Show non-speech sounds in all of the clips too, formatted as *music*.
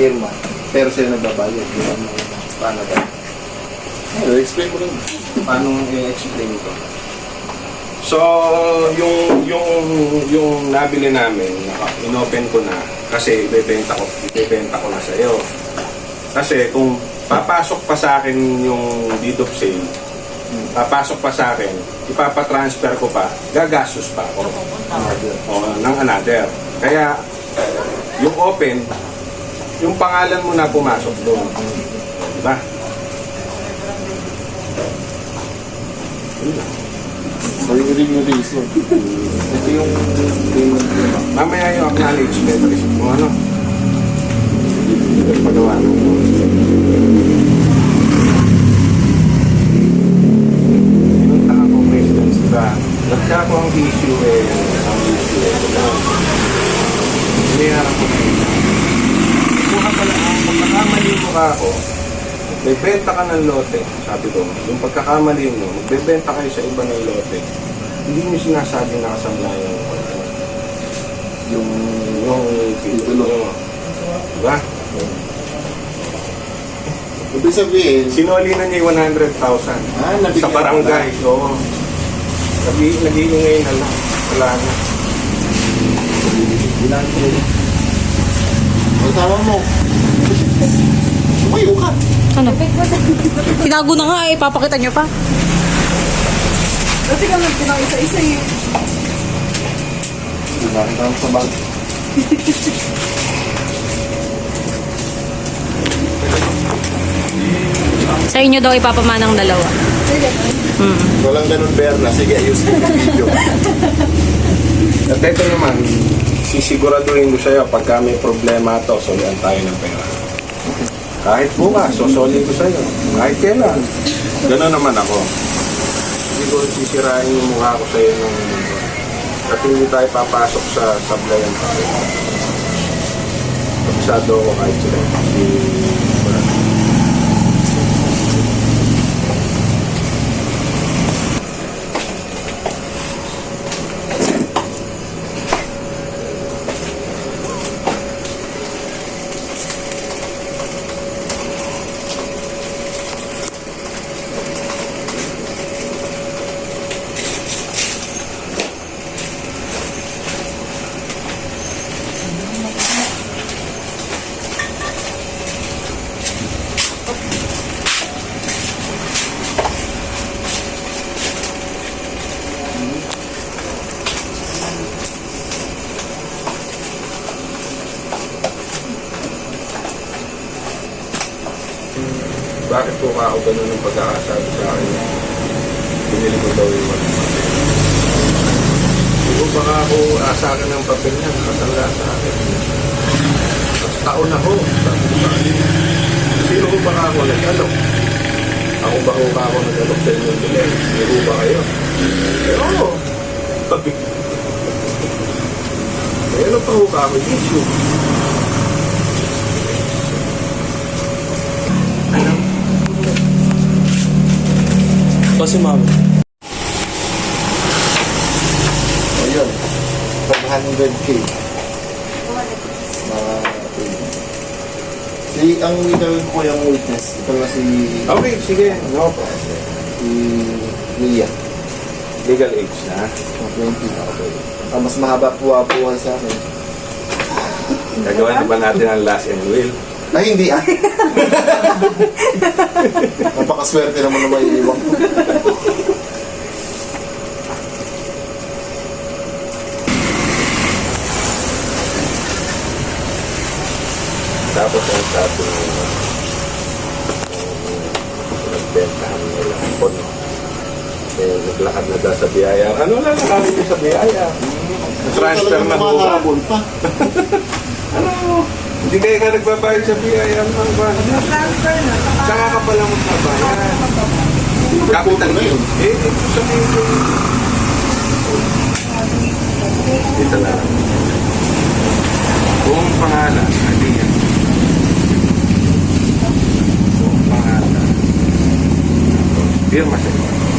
naka-firma, pero sila nagbabayad. Di ba? Paano ba? Ayun, explain mo rin. Paano i-explain ko? So, yung yung yung nabili namin, inopen ko na kasi ibebenta ko, ibebenta ko na sa iyo. Kasi kung papasok pa sa akin yung deed of sale, papasok pa sa akin, ipapatransfer ko pa, gagastos pa ako o, ng another. Kaya, yung open, yung pangalan mo na pumasok doon. Diba? Maririnig yung reason. Ito yung payment ko. Mamaya yung acknowledgement receipt mo, ano? Pagawa mo. Pinunta ako residence ka. Nagka ko ang issue eh. Ang issue eh. Ano? Hinayaran ko na yun. Kuha pala ang pagkakamali mo ka ako. Magbebenta ka ng lote. Sabi ko, yung pagkakamali mo, magbebenta kayo sa iba ng lote. Hindi mo sinasabi na kasama yung Yung yung titulo. Diba? Ibig sabihin, Sinoli na niya yung 100,000 ah, sa barangay. Oo. Nag nag-iingay na lang. Wala na. Tama mo. Umayo ka. Ano? Tinago na nga eh, papakita nyo pa. Kasi ka lang pinaka-isa-isa eh. Bakit ako sa bag? Sa inyo daw ipapamanang dalawa. Mm. Walang ganun, Berna. Sige, ayusin yung video. At ito naman, sisiguraduhin ko sa'yo pagka may problema to, solian tayo ng pera. Kahit bukas, sosoli ko sa'yo. Kahit kailan. Gano'n naman ako. Hindi ko sisirain yung mukha ko sa'yo ng at hindi tayo papasok sa sablayan tayo. Kabisado ako kahit sila. Si ka ako ganun ng pagkakasabi sa akin? Binili ko daw yung ano. Siguro baka ako asakan ng papel niya, nakatanda sa akin. At taon ako. Ko sa akin. Sino ko baka ako nag-alok? Ako ba ko ba ako nag-alok sa inyo nila? Sino ba kayo? Eh, oo. Sabi ko. Eh, ano pa ko ako issue? Kasi ma'am, Ayun. 500k. Mga Si, ang gagawin ko yung witness, ito na si, Okay, sige. No problem. si Lia. Legal age na. Mga 20. Okay. Ang mas mahaba po buhay sa akin. Gagawa na ba natin ang last and will? Ay, hindi ah. *laughs* Napakaswerte naman na may iwang ko. Tapos ang sabi ng ng nagbentahan nila ang pono. Eh, naglakad na daw sa biyaya. Ano na nakakit ko sa biyaya? Transfer na. Mahabol pa. *laughs* Ano? Hindi kayo ka nagbabayad sa biyaya. Ano ba? Transfer na. Saka ka pala magbabayad. Capital na yun. Eh, ito sabihin ko. Dito lang. Buong pangalan, hindi yan. Buong pangalan. Firma sa iyo.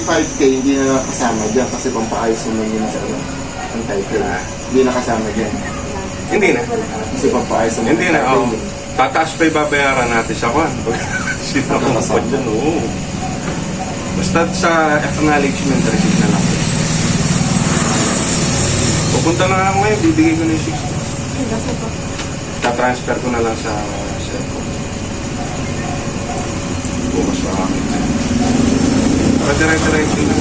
55k hindi na nakasama dyan kasi pampaayos naman yun sa ano, ang title. Hindi nakasama dyan. Hindi na. Kasi pampaayos naman Hindi ang na, title. oh. Tataas pa yung babayaran natin sa kwan. Sinama pa dyan, oo. Basta sa acknowledgement receipt na lang. Pupunta na ako ngayon, bibigay ko na yung 60. Ta-transfer ko na lang sa cellphone. Bukas pa akin. Direct-direct na.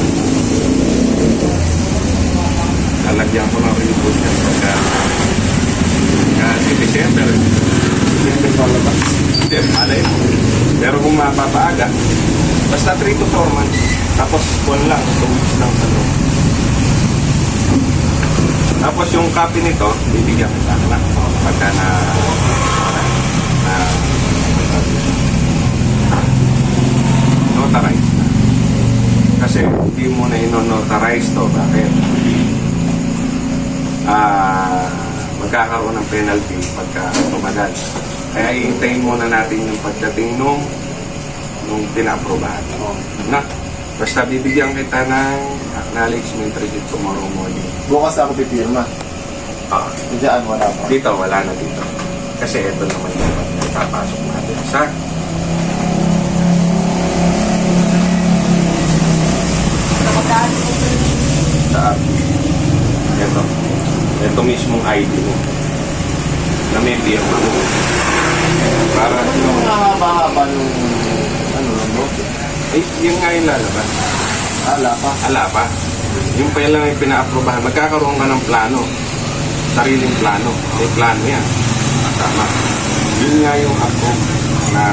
Lalagyan ko ng reboot yan pagka kasi December. December palabas. Hindi, malay mo. Pero kung mapapaaga, basta 3 to 4 months. Tapos one lang, 2 weeks lang sa loob. Tapos yung copy nito, bibigyan ko sa akin pagka na na notarize na. Kasi hindi mo na ino-notarize to. Bakit? Ah, magkakaroon ng penalty pagka tumagal. Kaya iintayin muna natin yung pagdating nung nung pinaprobahan. Na, basta bibigyan kita ng acknowledgement receipt tomorrow morning. Bukas ako pipirma. Ah, Diyan wala pa. dito, wala na dito. Kasi ito naman yung papasok natin sa sa. Ito. Ito mismong ID mo. Na may pirma mo. Para, Ano yung mahaba-haba nung ano ng bote? eh, yun nga yung lalabas. Ala pa. Ala pa. Yung pa lang yung pina-aprobahan. Magkakaroon ka ng plano. Sariling plano. May plano yan. Tama. Yun nga yung ako na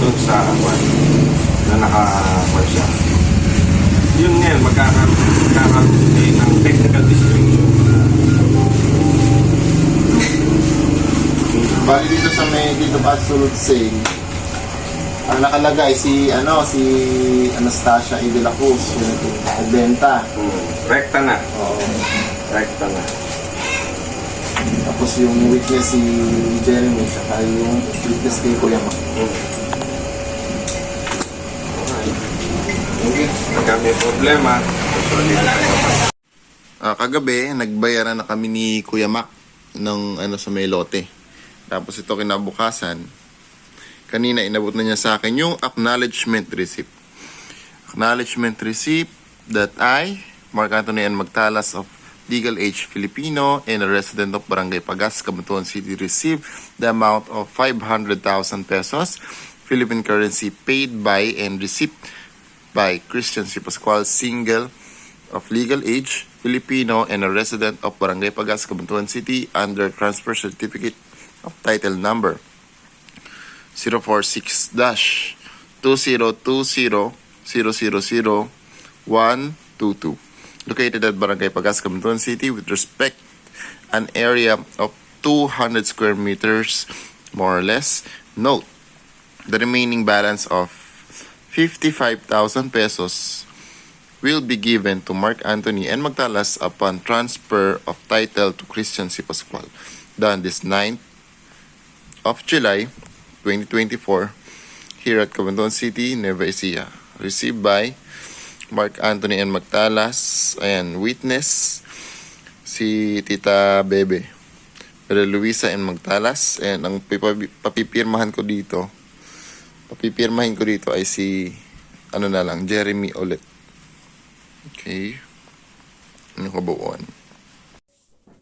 dun sa kwan na naka siya. Yun nga, magkakaroon, magkakaroon ng technical description. Bali dito sa may dito pa absolute sale. Ang nakalagay si ano si Anastasia E. de la Cruz yung nagbenta. Hmm. Rekta na. Oo. Rekta na. Tapos yung witness si Jeremy saka yung witness kay Kuya Mac. Hmm. Okay. Pagka may problema. Ah, kagabi, nagbayaran na kami ni Kuya Mac ng ano sa may lote. Tapos ito kinabukasan, kanina inabot na niya sa akin yung acknowledgement receipt. Acknowledgement receipt that I, Mark Anthony N. Magtalas of legal age Filipino and a resident of Barangay Pagas, Cabanatuan City received the amount of 500,000 pesos Philippine currency paid by and received by Christian C. Pascual, single of legal age, Filipino, and a resident of Barangay Pagas, Cabanatuan City under transfer certificate of title number 046-2020-000-122 located at Barangay Pagas, Cabanatuan City with respect an area of 200 square meters more or less. Note, the remaining balance of 55,000 pesos will be given to Mark Anthony and Magtalas upon transfer of title to Christian C. Pascual, done this 9th of July 2024 here at Cabanatuan City, Nueva Ecija. Received by Mark Anthony and Magtalas and witness si Tita Bebe. Pero Luisa and Magtalas and ang papipirmahan ko dito papipirmahin ko dito ay si ano na lang, Jeremy ulit. Okay. Ano kabuuan?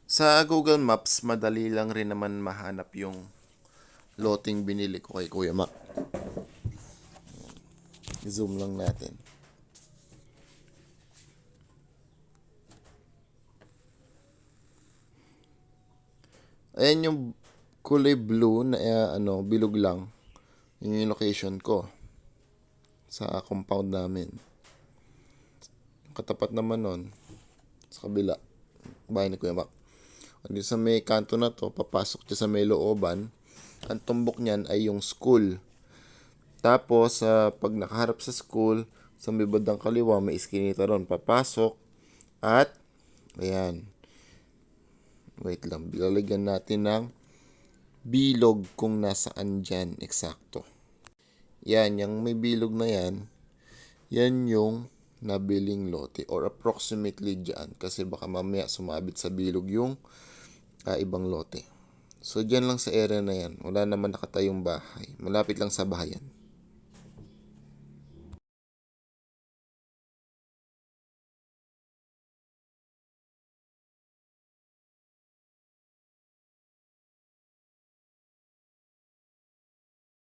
Sa Google Maps, madali lang rin naman mahanap yung loting binili ko kay Kuya Mac. Zoom lang natin. Ayan yung kulay blue na eh, ano, bilog lang. Yun yung location ko sa compound namin. Katapat naman nun, sa kabila, bahay ni Kuya Mac. Yung sa may kanto na to, papasok siya sa may looban. Ang tumbok niyan ay yung school. Tapos, sa pag nakaharap sa school, sa may bandang kaliwa, may iskinita ron. Papasok. At, ayan. Wait lang, lalagyan natin ng bilog kung nasaan dyan eksakto. Yan, yung may bilog na yan, yan yung nabiling lote or approximately dyan kasi baka mamaya sumabit sa bilog yung ah, ibang lote. So dyan lang sa area na yan, wala naman nakatayong bahay. Malapit lang sa bahayan.